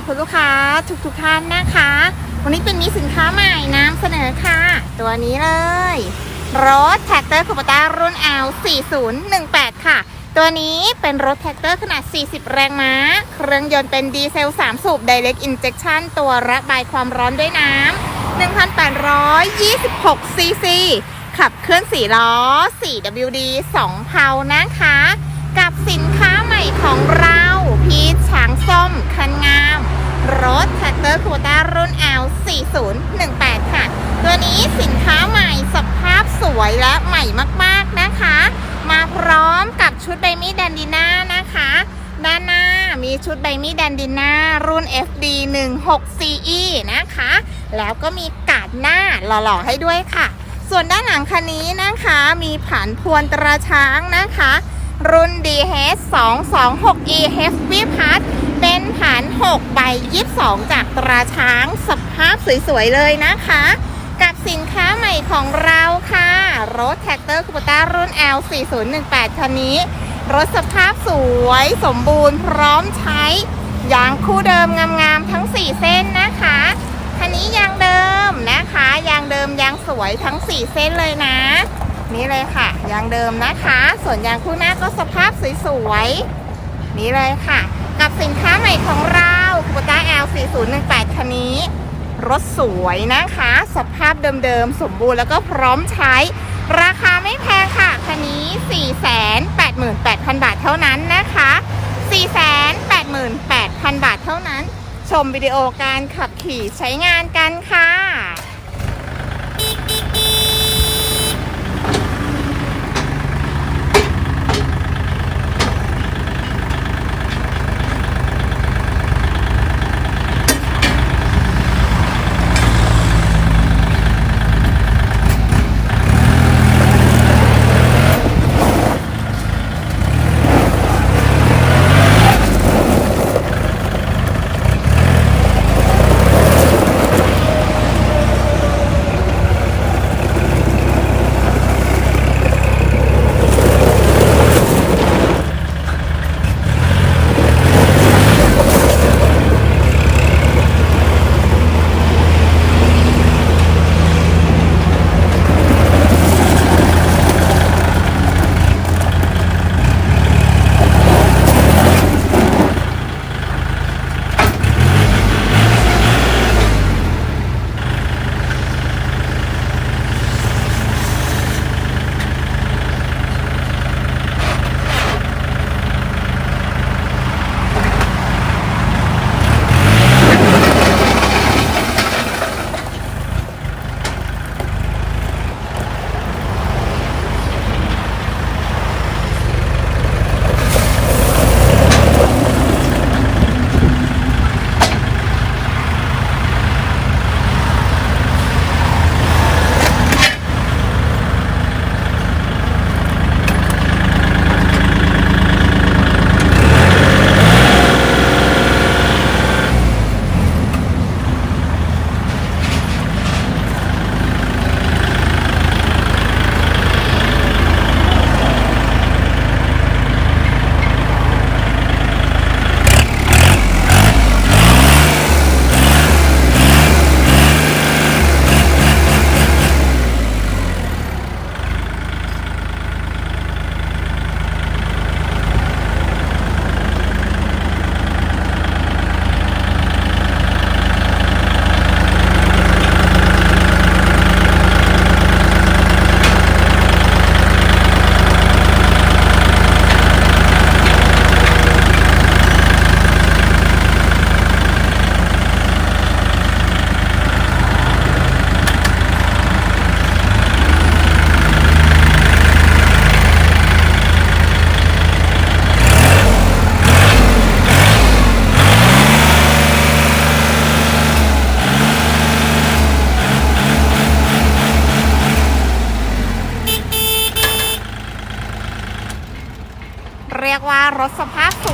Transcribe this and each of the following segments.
ดีคุณลูกค้าทุกทุกๆท่านนะคะ วันนี้เป็นมีสินค้าใหม่นำเสนอค่ะ ตัวนี้เลย รถแท็กเตอร์คูปต้ารุ่น L 4018 ค่ะ ตัวนี้เป็นรถแท็กเตอร์ขนาด 40 แรงม้า เครื่องยนต์เป็นดีเซล 3 สูบ Direct Injection ตัวระบายความร้อนด้วยน้ำ1,826ซีซีขับเคลื่อน4ล้อ 4WD 2เพานะคะ กับสินค้าใหม่ของเรา พีชช้างส้ม คันงา รถแท็กเตอร์คูต้ารุ่น L 4018 ค่ะ ตัวนี้สินค้าใหม่สภาพสวยและใหม่มากๆนะคะ มาพร้อมกับชุดใบมีดแดนดิน่านะคะ ด้านหน้ามีชุดใบมีดแดนดิน่ารุ่น FD 16 CE นะคะ แล้วก็มีกาดหน้าหล่อๆให้ด้วยค่ะ ส่วนด้านหลังคันนี้นะคะมีผันพวนตราช้างนะคะ รุ่น DH 226E Heavy Part เป็นฐาน6ใบ22 จากตราช้างสภาพสวยๆเลยนะคะ กับสินค้าใหม่ของเราค่ะ รถแท็กเตอร์คูปต้ารุ่น L 4018 คันนี้ รถสภาพสวยสมบูรณ์พร้อมใช้ยางคู่เดิมงามๆทั้ง 4 เส้นนะคะคันนี้ยางเดิมนะคะยางเดิมยางสวยทั้ง 4 เส้นเลยนะ นี่เลยค่ะยางเดิมนะคะ ส่วนยางคู่หน้าก็สภาพสวยๆนี่เลยค่ะ กับสินค้าใหม่ของเราคูปต้า L 4018 คันนี้ รถสวยนะคะ สภาพเดิมๆ สมบูรณ์แล้วก็พร้อมใช้ ราคาไม่แพงค่ะ คันนี้ 488,000 บาทเท่านั้นนะคะ 488,000 บาทเท่านั้น ชมวิดีโอการขับขี่ใช้งานกันค่ะ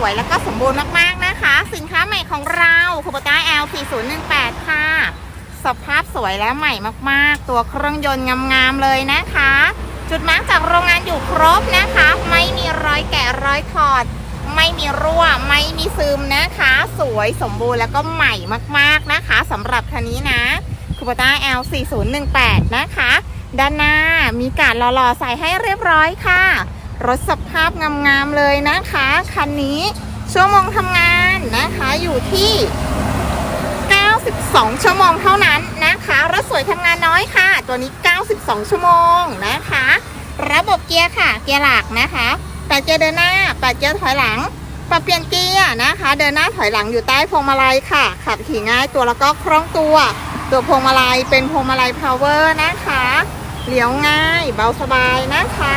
วยแล้วก็สมบูรณ์มากๆนะคะ สินค้าใหม่ของเราคูปต้า L 4018 ค่ะ สภาพสวยและใหม่มากๆ ตัวเครื่องยนต์งามๆเลยนะคะ จุดมาร์กจากโรงงานอยู่ครบนะคะ ไม่มีรอยแกะรอยถอดไไม่มีรั่ว ไม่มีซึมนะคะ สวยสมบูรณ์แล้วก็ใหม่มากๆนะคะสำหรับคันนี้นะคูปต้า L 4 0 1 8 นะคะ ด้านหน้ามีการหล่อๆใส่ให้เรียบร้อยค่ะ รถสภาพงามๆเลยนะคะ คันนี้ชั่วโมงทำงานนะคะอยู่ที่ 92 ชั่วโมงเท่านั้นนะคะรถสวยทำงานน้อยค่ะ ตัวนี้ 92 ชั่วโมงนะคะ ระบบเกียร์ค่ะ เกียร์หลักนะคะแปดเกียร์เดินหน้าแปดเกียร์ถอยหลัง ปรับเปลี่ยนเกียร์นะคะ เดินหน้าถอยหลังอยู่ใต้พวงมาลัยค่ะ ขับขี่ง่ายตัวแล้วก็คล่องตัว ตัวพวงมาลัยเป็นพวงมาลัยพาวเวอร์นะคะ เลี้ยวง่าย เบาสบายนะคะ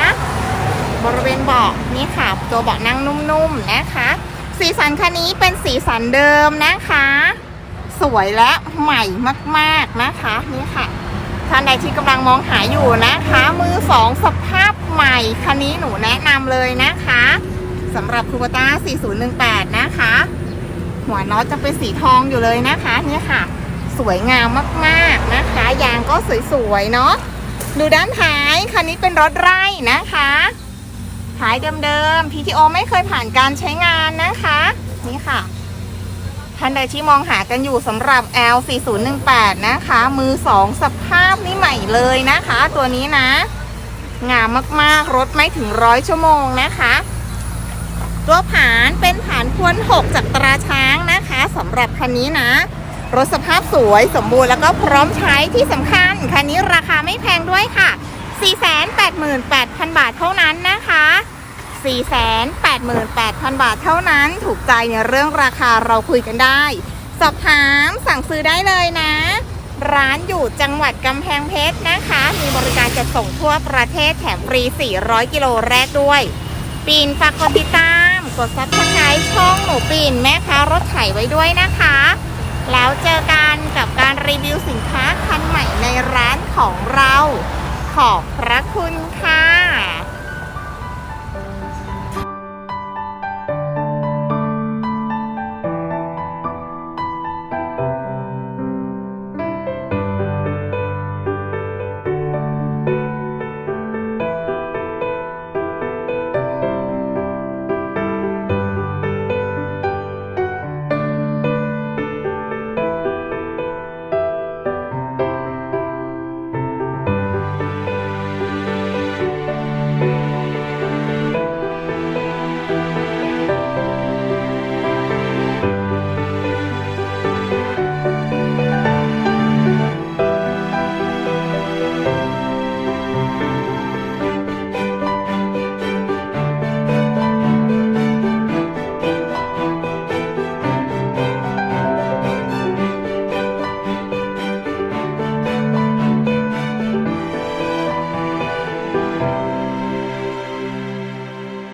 บริเวณเบาะนี่ค่ะ ตัวเบาะนั่งนุ่มๆนะคะ สีสันคันนี้เป็นสีสันเดิมนะคะ สวยและใหม่มากๆนะคะนี่ค่ะท่านใดที่กำลังมองหาอยู่นะคะ มือสองสภาพใหม่คันนี้หนูแนะนำเลยนะคะสำหรับคูปต้า 4018 นะคะ หัวน็อตจะเป็นสีทองอยู่เลยนะคะนี่ค่ะ สวยงามมากๆนะคะ ยางก็สวยๆเนาะดูด้านท้ายคันนี้เป็นรถไร่นะคะ ท้ายเดิมๆ PTO ไม่เคยผ่านการใช้งานนะคะ นี่ค่ะ ท่านใดที่มองหากันอยู่สำหรับ L 4 0 1 8 นะคะ มือ2สภาพนี่ใหม่เลยนะคะ ตัวนี้นะ งามมากๆ รถไม่ถึงร้อยชั่วโมงนะคะ ตัวผานเป็นผานพวน6จากตราช้างนะคะสำหรับคันนี้นะ รถสภาพสวยสมบูรณ์แล้วก็พร้อมใช้ที่สำคัญ คันนี้ราคาไม่แพงด้วยค่ะ 488,000 บาทเท่านั้นนะคะ 488,000 บาทเท่านั้น ถูกใจในเรื่องราคาเราคุยกันได้ สอบถามสั่งซื้อได้เลยนะ ร้านอยู่จังหวัดกำแพงเพชรนะคะ มีบริการจัดส่งทั่วประเทศแถมฟรี 400 กิโลแรกด้วย ปีนฝากกดติดตาม กดซับสไครต์ช่องหนูปีนแม่ค้ารถไถไว้ด้วยนะคะ แล้วเจอกันกับการรีวิวสินค้าคันใหม่ในร้านของเรา ขอบพระคุณค่ะ